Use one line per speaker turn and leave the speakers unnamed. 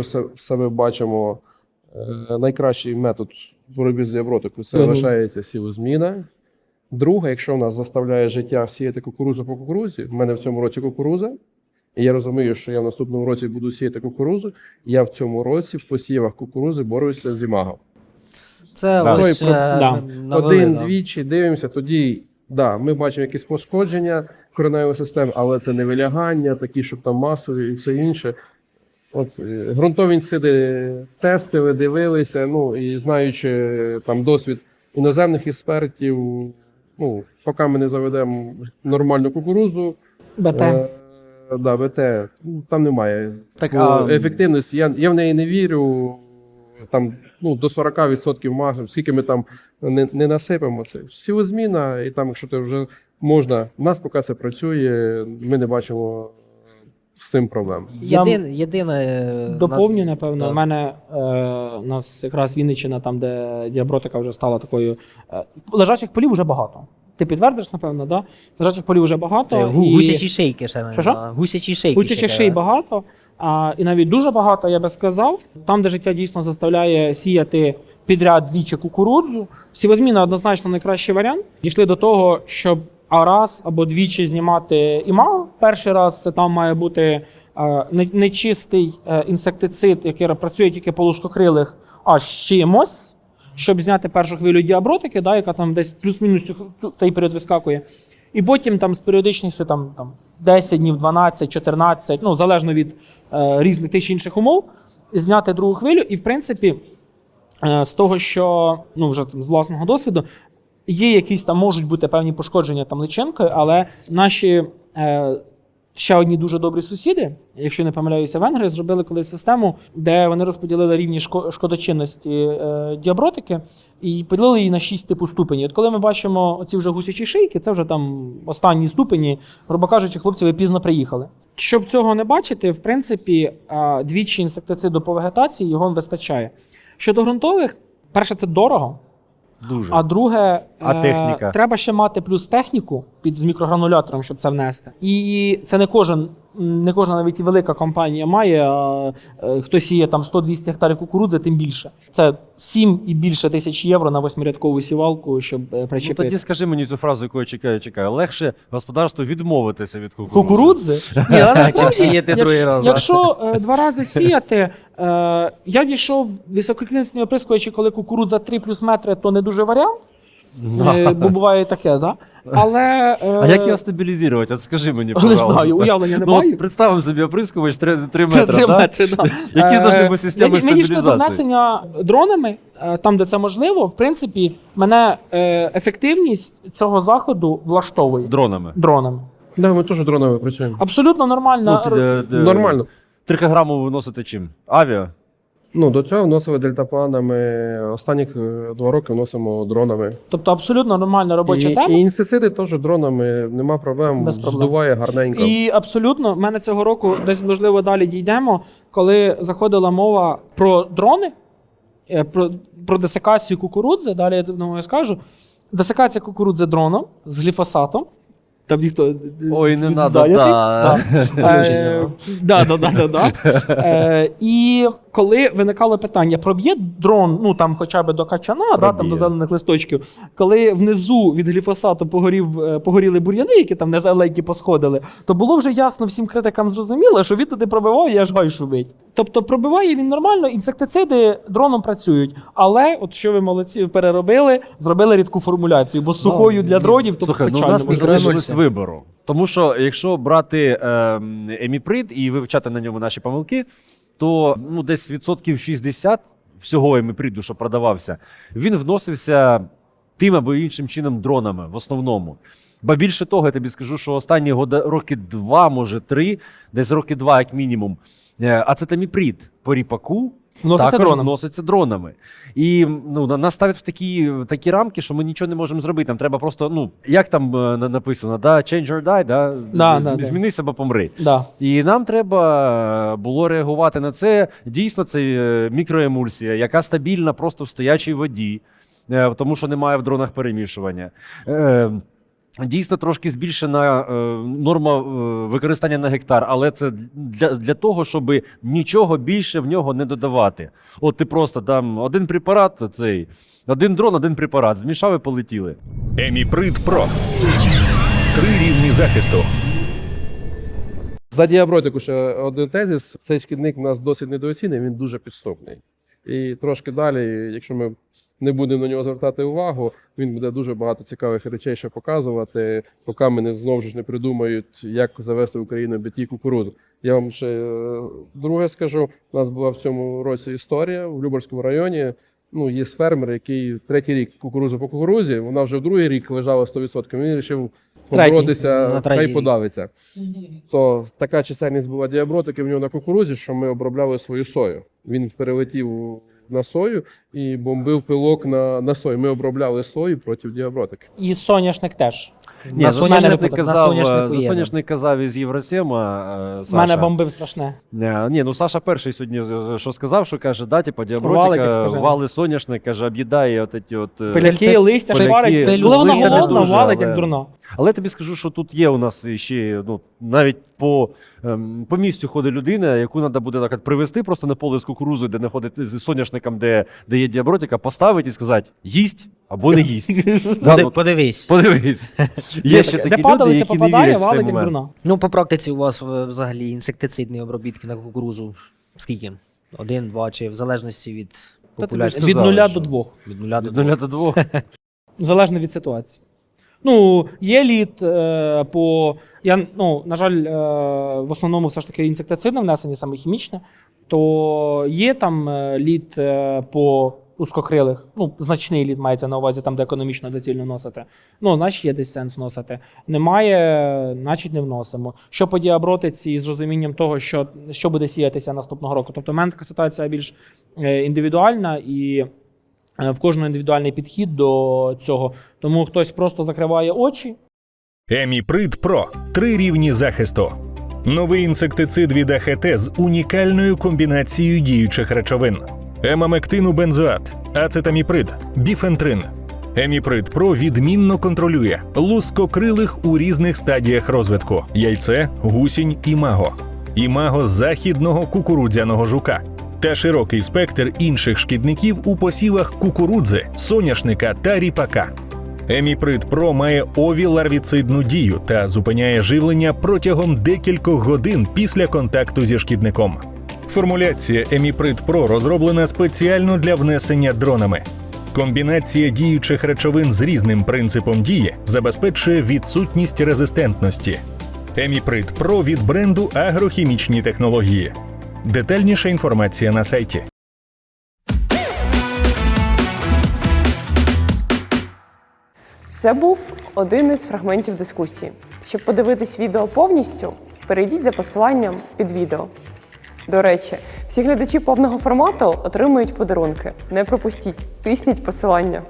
що ми в себе бачимо, е, найкращий метод в боротьбі з діабротикою це
Мгм.
лишається сівозміна. Друге, якщо в нас заставляє життя сіяти кукурузу по кукурузі, в мене в цьому році кукуруза, і я розумію, що я в наступному році буду сіяти кукурузу, я в цьому році в посівах кукурузи борюся з імагом.
Це
Да.
ось
про-
е,
да.
да.
Один-двічі дивимося, тоді да, ми бачимо якісь пошкодження кореневої системи, але це не вилягання, такі, щоб там масові і все інше. От е, ґрунтові інсиди тестили, дивилися, ну і знаючи е, там досвід іноземних експертів, ну, поки ми не заведемо нормальну кукурузу,
БТ.
е, да, БТ, ну, там немає
Так, а-
ефективності. Я, я в неї не вірю. Там ну, до 40% максимум, скільки ми там не, не насипемо це. Сілозміна, і там, якщо це вже можна, у нас поки це працює, ми не бачимо з цим проблем.
Єдин, єдине е,
Доповню, напевно.
да.
У мене е, у нас якраз Вінниччина, там, де діабротика вже стала такою. Е, лежачих полів вже багато. Ти підтвердиш, напевно, да? Лежачих полів вже багато.
Це гу-
і...
Гусячі шейки ще не
Що-що?
а, Гусячі шейки.
Гусячих
ще
шей багато, а, і навіть дуже багато, я би сказав. Там, де життя дійсно заставляє сіяти підряд двічі кукурудзу. Сівозміна однозначно найкращий варіант. Дійшли до того, щоб а раз або двічі знімати імаго. Перший раз це там має бути е, нечистий е, інсектицид, який працює тільки по лускокрилих, а з чимось, щоб зняти першу хвилю діабротики, да, яка там десь плюс-мінус цей період вискакує. І потім там з періодичністю там, там 10 днів, 12, 14, ну залежно від е, різних тих чи інших умов, зняти другу хвилю. І в принципі, е, з того, що ну вже там, з власного досвіду, є якісь там можуть бути певні пошкодження там личинкою, але наші е, ще одні дуже добрі сусіди, якщо не помиляюся, венгри зробили колись систему, де вони розподілили рівні шкодочинності е, діабротики і поділили її на шість типу ступенів. От коли ми бачимо оці вже гусячі шийки, це вже там останні ступені, грубо кажучи, хлопці, ви пізно приїхали. Щоб цього не бачити, в принципі, е, двічі інсектициду по вегетації його вистачає. Щодо ґрунтових, перше, це дорого.
Дуже.
А друге,
А
е,
техніка?
треба ще мати плюс техніку під з мікрогранулятором, щоб це внести. І це не кожен, не кожна навіть і велика компанія має. А, е, хто сіє там 100-200 гектарів кукурудзи, тим більше. Це 7 і більше тисяч євро на восьмирядкову сівалку, щоб е,
Ну, тоді скажи мені цю фразу, яку я чекаю, чекаю. Легше господарству відмовитися від кукурудзи.
Кукурудзи? Ні, але
Чим сіяти другий раз.
Якщо е, два рази сіяти, я дійшов висококлінісні оприскувачі, коли кукурудза 3 плюс метри, то не дуже варіант. Е, бо буває таке, да? Але. е,
А як його стабілізувати? От скажи мені,
Не
пожалуйста.
знаю, уявлення не
Ну,
маю.
представимо собі оприскувач 3, 3
Три
метри, да?
метри, да.
Які ж
Е,
должны бути системи
ми- Ми дійшли до
стабілізації?
внесення дронами, е, там, де це можливо. В принципі, мене е, ефективність цього заходу влаштовує
Дронами.
дронами.
Да, ми теж дронами працюємо.
Абсолютно нормально.
Ну,
Нормально.
Трикограму виносити чим? Авіа?
Ну, до цього вносили дельтапланами. Останніх е, два роки вносимо дронами.
Тобто абсолютно нормальна робоча
і,
тема.
і інсектициди теж дронами, нема проблем,
Без проблем.
здуває гарненько.
І абсолютно, в мене цього року десь можливо далі дійдемо, коли заходила мова про дрони, е, про, про десикацію кукурудзи. Далі я думаю, скажу. Десикація кукурудзи дроном з гліфосатом. Там ніхто
Ой, не надо, да.
Да, да, да, да, да. І коли виникало питання, проб'є дрон, ну там хоча б до качана, да, там до зелених листочків, коли внизу від гліфосату погорів, е, погоріли бур'яни, які там незеленькі посходили, то було вже ясно всім критикам зрозуміло, що він туди пробиває, аж гай шумить. Тобто пробиває він нормально, інсектициди дроном працюють. Але, от що ви молодці переробили, зробили рідку формуляцію, бо з сухою для дронів то
ну
печально.
Вибору. Тому що якщо брати ем, еміприд і вивчати на ньому наші помилки, то ну, десь відсотків 60 всього еміприду, що продавався, він вносився тим або іншим чином дронами в основному. Ба більше того, я тобі скажу, що останні года, роки два, може три, десь роки два, як мінімум, е, ацетаміприд по ріпаку
Вноситься
також
дроном.
вноситься дронами. І ну, нас ставлять в такі, такі рамки, що ми нічого не можемо зробити. Там треба просто, ну, як там е, на- написано, да, change or die, да?
Да,
З-
да, да.
змінись або помри.
Да.
І нам треба було реагувати на це. Дійсно, це е, мікроемульсія, яка стабільна просто в стоячій воді, е, тому що немає в дронах перемішування. Е, Дійсно, трошки збільшена е, норма е, використання на гектар, але це для, для того, щоб нічого більше в нього не додавати. От ти просто там один препарат, цей, один дрон, один препарат, змішав і полетіли.
Еміприд Про. Три рівні захисту.
За діабротику ще один тезіс. Цей шкідник у нас досить недооцінений, він дуже підступний. І трошки далі, якщо ми не будемо на нього звертати увагу, він буде дуже багато цікавих речей ще показувати, поки ми не знову ж не придумають, як завести в Україну біті кукурудзу. Я вам ще е, друге скажу: у нас була в цьому році історія в Любарському районі. Ну, є фермер, який третій рік кукурудзу по кукурузі, вона вже в другий рік лежала 100%. Він вирішив поборотися,
На
хай
третій.
подавиться то така чисельність була діабротики в нього на кукурузі, що ми обробляли свою сою. Він перелетів на сою і бомбив пилок на, на сою. Ми обробляли сою проти діабротики.
І соняшник теж.
Ні,
На
за соняшник казав,
соняшнику
е, за соняшник казав із Євросема. е,
мене бомбив страшне.
Е, Ні, ну Саша перший сьогодні що сказав, що каже, да, типу, діабротика, вали соняшник, каже, об'їдає от ці от.
Пиляки, листя
пилюки
Коли голодна,
дуже,
валить як дурно.
Але я тобі скажу, що тут є у нас ще ну, навіть по, ем, по місцю ходить людина, яку треба буде так привезти просто на поле з кукурузою, де не ходить з соняшником, де, де є діабротика, поставити і сказати їсть або не їсть. Да, ну,
Подивись.
Подивись. Є ще такі люди, які не
попадає,
вірять в цей
як
момент.
Ну, по практиці у вас е, взагалі інсектицидні обробітки на кукурузу. Скільки? Один, два, чи в залежності від популяції?
Від нуля до двох.
Від нуля
до двох.
Залежно від ситуації. Ну, є лід е, по. Я, ну, на жаль, е, в основному все ж таки інсектицидне внесення, саме хімічне, то є там е, лід е, по узкокрилих, ну, значний лід мається на увазі, там, де економічно доцільно носити. Ну, значить, є десь сенс вносити. Немає, значить, не вносимо. Що по діабротиці з розумінням того, що, що буде сіятися наступного року. Тобто, в мене така ситуація більш е, індивідуальна і. Е, В кожного індивідуальний підхід до цього. Тому хтось просто закриває очі.
Еміприд Про. Три рівні захисту. Новий інсектицид від АХТ з унікальною комбінацією діючих речовин: емамектину бензоат, ацетаміприд, біфентрин. Еміприд Про відмінно контролює лускокрилих у різних стадіях розвитку: яйце, гусінь, імаго, імаго західного кукурудзяного жука та широкий спектр інших шкідників у посівах кукурудзи, соняшника та ріпака. Еміприд Про має овіларвіцидну дію та зупиняє живлення протягом декількох годин після контакту зі шкідником. Формуляція Еміприд Про розроблена спеціально для внесення дронами. Комбінація діючих речовин з різним принципом дії забезпечує відсутність резистентності. Еміприд Про від бренду Агрохімічні технології. Детальніша інформація на сайті.
Це був один із фрагментів дискусії. Щоб подивитись відео повністю, перейдіть за посиланням під відео. До речі, всі глядачі повного формату отримують подарунки. Не пропустіть, тисніть посилання.